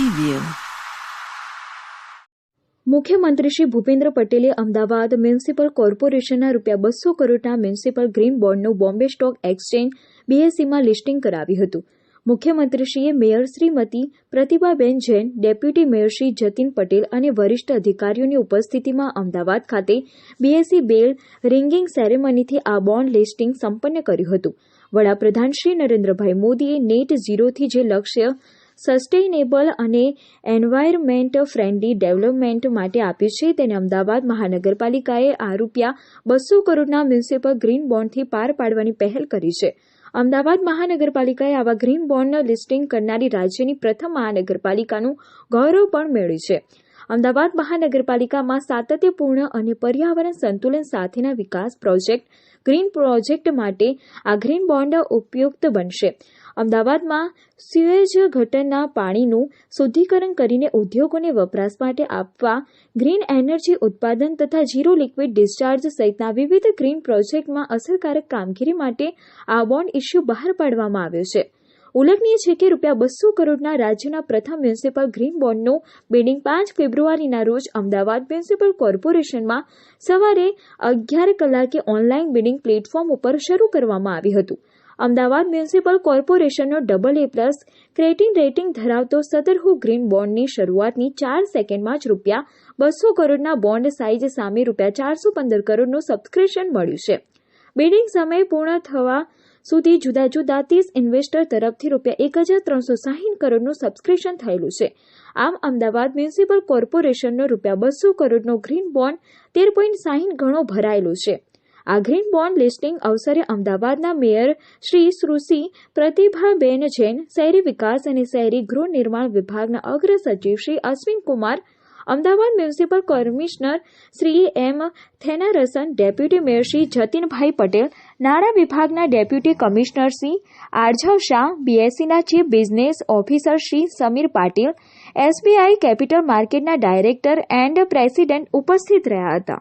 Preview મુખ્યમંત્રી શ્રી ભૂપેન્દ્ર પટેલે Ahmedabad municipal કોર્પોરેશનના રૂપિયા બસો કરોડના મ્યુનિસિપલ ગ્રીન બોન્ડનું બોમ્બે સ્ટોક એક્સચેન્જ બીએસસીમાં લિસ્ટિંગ કરાવ્યું હતું. મુખ્યમંત્રીશ્રીએ mayor Shrimati Pratibhaben Jain, deputy mayor Shri Jatin Patel અને વરિષ્ઠ અધિકારીઓની ઉપસ્થિતિમાં અમદાવાદ ખાતે બીએસસી બેલ રિંગિંગ સેરેમનીથી આ બોન્ડ લિસ્ટિંગ સંપન્ન કર્યું હતું. વડાપ્રધાન શ્રી નરેન્દ્રભાઈ મોદીએ નેટ ઝીરોથી જે લક્ષ્ય સસ્ટેઇનેબલ અને એન્વાયરમેન્ટ ફ્રેન્ડલી ડેવલપમેન્ટ માટે આપ્યું છે. તેને અમદાવાદ મહાનગરપાલિકાએ આ રૂપિયા બસો કરોડના મ્યુનિસિપલ ગ્રીન બોન્ડથી પાર પાડવાની પહેલ કરી છે. અમદાવાદ મહાનગરપાલિકાએ આવા ગ્રીન બોન્ડ લિસ્ટિંગ કરનારી રાજ્યની પ્રથમ મહાનગરપાલિકાનું ગૌરવ પણ મેળવ્યું છે. અમદાવાદ મહાનગરપાલિકામાં સાતત્યપૂર્ણ અને પર્યાવરણ સંતુલન સાથેના વિકાસ પ્રોજેક્ટ, ગ્રીન પ્રોજેક્ટ માટે આ ગ્રીન બોન્ડ ઉપયુક્ત બનશે. અમદાવાદમાં સ્યુએજ ગટરના પાણીનું શુદ્ધિકરણ કરીને ઉદ્યોગોને વપરાશ માટે આપવા, ગ્રીન એનર્જી ઉત્પાદન તથા ઝીરો લિક્વિડ ડિસ્ચાર્જ સહિતના વિવિધ ગ્રીન પ્રોજેક્ટમાં અસરકારક કામગીરી માટે આ બોન્ડ ઇસ્યુ બહાર પાડવામાં આવ્યો છે. ઉલ્લેખનીય છે કે રૂપિયા બસો કરોડના રાજ્યના પ્રથમ મ્યુનિસિપલ ગ્રીન બોન્ડનું બિડિંગ પાંચ ફેબ્રુઆરીના રોજ અમદાવાદ મ્યુનિસિપલ કોર્પોરેશનમાં સવારે અગિયાર કલાકે ઓનલાઈન બિડિંગ પ્લેટફોર્મ ઉપર શરૂ કરવામાં આવ્યું હતું. અમદાવાદ મ્યુનિસિપલ કોર્પોરેશનનો ડબલ એ પ્લસ ક્રેટિંગ રેટિંગ ધરાવતો સતરહુ ગ્રીન બોન્ડની શરૂઆતની ચાર સેકન્ડમાં જ રૂપિયા બસો કરોડના બોન્ડ સાઇઝ સામે રૂપિયા ચારસો પંદર કરોડનું સબસ્ક્રિપ્શન મળ્યું છે. બિડિંગ સમય પૂર્ણ થવા સુધી જુદા જુદા ત્રીસ ઇન્વેસ્ટર તરફથી રૂપિયા એક હજાર ત્રણસો સાહીઠ કરોડનું સબસ્ક્રિપ્શન થયેલું છે. આમ અમદાવાદ મ્યુનિસિપલ કોર્પોરેશનનો રૂપિયા બસો કરોડનો ગ્રીન બોન્ડ તેર પોઈન્ટ સાહીઠ ગણો ભરાયેલો છે. આ ગ્રીન બોન્ડ લિસ્ટિંગ અવસરે અમદાવાદના મેયર શ્રી સુશ્રી પ્રતિભાબેન જૈન શહેરી વિકાસ અને શહેરી ગૃહ નિર્માણ વિભાગના અગ્ર સચિવ Shri Ashwin Kumar Ahmedabad municipal commissioner Shri M Thennarasan, deputy mayor Shri Jatinbhai Patel, નાણાં વિભાગના deputy commissioner Shri Aarjav Shah, બીએસસીના chief business officer Shri Sameer Patil, SBI capital માર્કેટના director and president ઉપસ્થિત રહ્યા હતા.